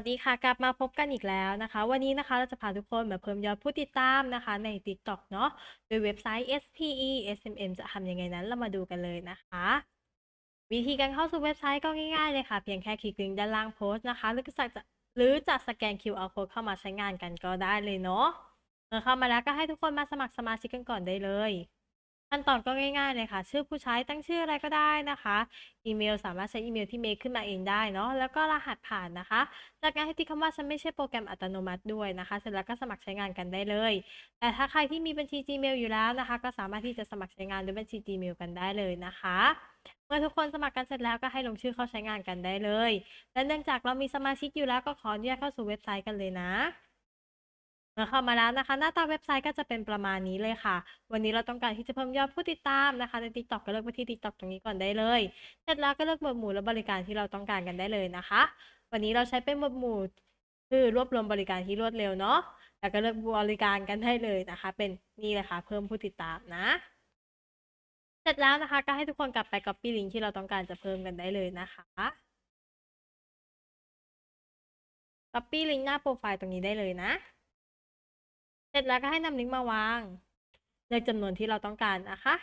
วัสดีค่ะ กลับมาพบกันอีกแล้วนะคะ วันนี้นะคะเราจะพาทุกคนมาเพิ่มยอดผู้ติดตามนะคะ ใน TikTok เนาะโดยเว็บไซต์ SPE SMM จะทำยังไงนั้นเรามาดูกันเลยนะคะ วิธีการเข้าสู่เว็บไซต์ก็ง่ายๆเลยค่ะ เพียงแค่คลิกลิงก์ด้านล่างโพสต์นะคะ หรือจะหรือจะสแกน QR code เข้ามาใช้งานกันก็ได้เลยเนาะเมื่อเข้ามาแล้วก็ให้ทุกคนมาสมัครสมาชิกกันก่อนได้เลย ขั้นตอนก็ง่ายๆเลยค่ะ ชื่อผู้ใช้ตั้งชื่ออะไรก็ได้นะคะ อีเมลสามารถใช้อีเมลที่เมคขึ้นมาเองได้เนาะ แล้วก็รหัสผ่านนะคะ จากนั้นให้ติ๊กคำว่าฉันไม่ใช่โปรแกรมอัตโนมัติด้วยนะคะ เสร็จแล้วก็สมัครใช้งานกันได้เลย แต่ถ้าใครที่มีบัญชี Gmail อยู่แล้วนะคะ ก็สามารถที่จะสมัครใช้งานด้วยบัญชี Gmail กันได้เลยนะคะเมื่อทุกคนสมัครกันเสร็จแล้วก็ให้ลงชื่อเข้าใช้งานกันได้เลย และเนื่องจากเรามีสมาชิกอยู่แล้วก็ขออนุญาตเข้าสู่เว็บไซต์กันเลยนะ เมื่อเข้ามาแล้วนะคะ หน้าตาเว็บไซต์ก็จะเป็นประมาณนี้เลยค่ะ วันนี้เราต้องการที่จะเพิ่มยอดผู้ติดตามนะคะใน TikTok ก็เลือกไปที่ TikTok ตรงนี้ก่อนได้เลย เสร็จแล้วก็เลือกหมวดหมู่และบริการที่เราต้องการกันได้เลยนะคะ วันนี้เราใช้เป็นหมวดหมู่คือรวบรวมบริการที่รวดเร็วเนาะแล้วก็เลือกบริการกันได้เลยนะคะ เป็นนี่เลยค่ะ เพิ่มผู้ติดตามนะ เสร็จแล้วนะคะ ก็ให้ทุกคนกลับไป copy link ที่เราต้องการจะเพิ่มกันได้เลยนะคะ copy link หน้าโปรไฟล์ตรงนี้ได้เลยนะ เสร็จแล้วก็ให้นำลิงก์มาวางเลือกจำนวนที่เราต้องการนะคะ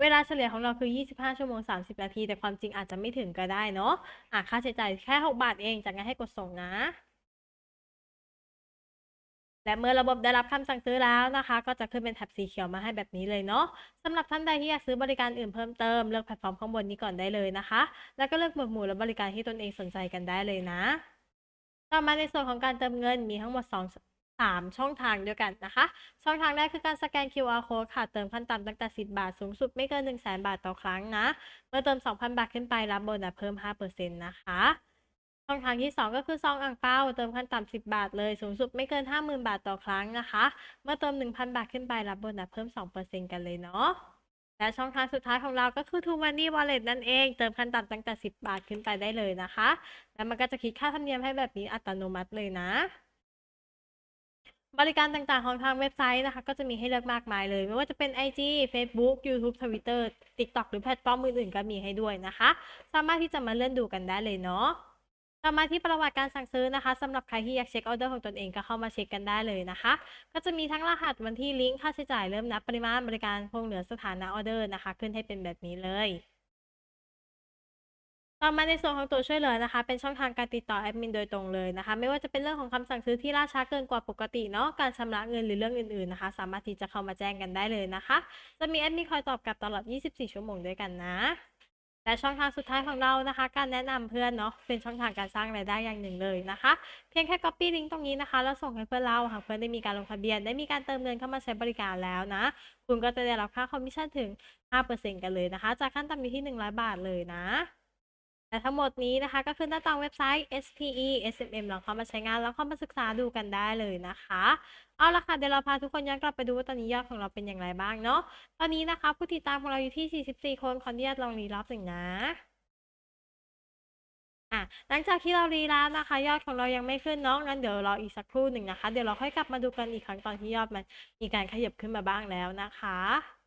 เวลาเฉลี่ยของเราคือ 25 ชั่วโมง 30 นาที แต่ความจริงอาจจะไม่ถึงก็ได้เนาะอะค่าใช้จ่ายแค่ 6 บาทเองจากนั้นให้กดส่งนะ และเมื่อระบบได้รับคำสั่งซื้อแล้วนะคะ ก็จะขึ้นเป็นแท็บสีเขียวมาให้แบบนี้เลยเนาะสำหรับท่านใดที่อยากซื้อบริการอื่นเพิ่มเติมเลือกแพลตฟอร์มข้างบนนี้ก่อนได้เลยนะคะ แล้วก็เลือกหมวดหมู่และบริการที่ตนเองสนใจกันได้เลยนะ ต่อมาในส่วนของการเติมเงินมีทั้งหมด 2 3 ช่องทางเด้วกันนะคะ ช่องทางแรกคือการสแกน QR code ค่ะ เติมขั้นต่ำตั้งแต่ 10 บาท สูงสุดไม่เกิน 1 0 0 0 0 0บาทต่อครั้งนะ เมื่อเติม 2,000 บาทขึ้นไปรับโบนัสเพิ่ม 5%นะคะ ช่องทางที่ 2 ก็คือซองอ่างเปาเติมขั้นต่ำ 10 บาทเลย สูงสุดไม่เกิน 50,000 บาทต่อครั้งนะคะ เมื่อเติม 1,000 บาทขึ้นไปรับโบนัสเพิ่ม 2%กันเลยเนาะและช่องทางสุดท้ายของเราก็คือ True Money Wallet นั่นเอง เติมขั้นต่ำตั้งแต่ 10 บาทขึ้นไปได้เลยนะคะ แล้วมันก็จะคิดค่าธรรมเนียมให้แบบนี้อัตโนมัติเลยนะ บริการต่างๆของทางเว็บไซต์นะคะ ก็จะมีให้เลือกมากมายเลย ไม่ว่าจะเป็น IG Facebook YouTube Twitter TikTok หรือแพลตฟอร์มอื่นๆก็มีให้ด้วยนะคะ สามารถที่จะมาเลื่อนดูกันได้เลยเนาะต่อมาที่ประวัติการสั่งซื้อนะคะสำหรับใครที่อยากเช็คออเดอร์ของตนเองก็เข้ามาเช็คกันได้เลยนะคะ ก็จะมีทั้งรหัสวันที่ลิงก์ค่าใช้จ่ายเริ่มนับปริมาณบริการคงเหลือสถานะออเดอร์นะคะ ขึ้นให้เป็นแบบนี้เลย ต่อมาในส่วนของตัวช่วยเหลือนะคะ เป็นช่องทางการติดต่อแอดมินโดยตรงเลยนะคะ ไม่ว่าจะเป็นเรื่องของคำสั่งซื้อที่ล่าช้าเกินกว่าปกติเนาะการชำระเงินหรือเรื่องอื่นๆนะคะ สามารถที่จะเข้ามาแจ้งกันได้เลยนะคะ จะมีแอดมินคอยตอบกลับตลอด 24 ชั่วโมงด้วยกันนะและช่องทางสุดท้ายของเรานะคะ การแนะนำเพื่อนเนาะเป็นช่องทางการสร้างรายได้อย่างหนึ่งเลยนะคะ เพียงแค่ copy ลิงก์ตรงนี้นะคะ แล้วส่งให้เพื่อนเราหากเพื่อนได้มีการลงทะเบียน ได้มีการเติมเงินเข้ามาใช้บริการแล้วนะ คุณก็จะได้รับค่าคอมมิชชั่นถึง 5%กันเลยนะคะ จากขั้นต่ำอยู่ที่ 100 บาทเลยนะ และทั้งหมดนี้นะคะก็คือหน้าตาเว็บไซต์ SPE SMM ลองเข้ามาใช้งานแล้วเข้ามาศึกษาดูกันได้เลยนะคะ เอาละค่ะเดี๋ยวเราพาทุกคนย้อนกลับไปดูว่าตอนนี้ยอดของเราเป็นอย่างไรบ้างเนาะ ตอนนี้นะคะ ผู้ติดตามของเราอยู่ที่ 44 คนขออนุญาตลองรีรอบหนึ่งนะอะหลังจากที่เรารีแล้วนะคะ ยอดของเรายังไม่ขึ้นเนาะงั้นเดี๋ยวรออีกสักครู่หนึ่งนะคะ เดี๋ยวเราค่อยกลับมาดูกันอีกครั้งตอนที่ยอดมันมีการขยับขึ้นมาบ้างแล้วนะคะ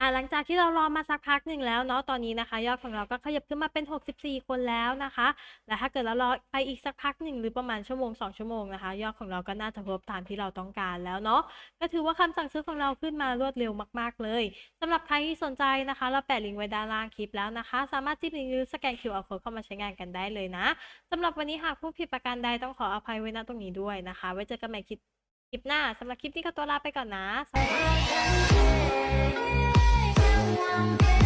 อะหลังจากที่เรารอมาสักพักหนึ่งแล้วเนาะตอนนี้นะคะ ยอดของเราก็ขยับขึ้นมาเป็น 64 คนแล้วนะคะ และถ้าเกิดเรารอไปอีกสักพักหนึ่งหรือประมาณชั่วโมง 2 ชั่วโมงนะคะ ยอดของเราก็น่าจะครบตามที่เราต้องการแล้วเนาะก็ถือว่าคำสั่งซื้อของเราขึ้นมารวดเร็วมากๆ เลยสำหรับใครที่สนใจนะคะ เราแปะลิงก์ไว้ด้านล่างคลิปแล้วนะคะ สามารถจิ้มลิงก์หรือสแกน QR code เข้ามาใช้งานกันได้เลยนะสำหรับวันนี้หากผู้ผิดประการใดต้องขออภัยไว้ณตรงนี้ด้วยนะคะ ไว้เจอกันใหม่คลิปคลิปหน้าสำหรับคลิปนี้ก็ตัวลาไปก่อนนะสวัสดีค่ะ Thank you.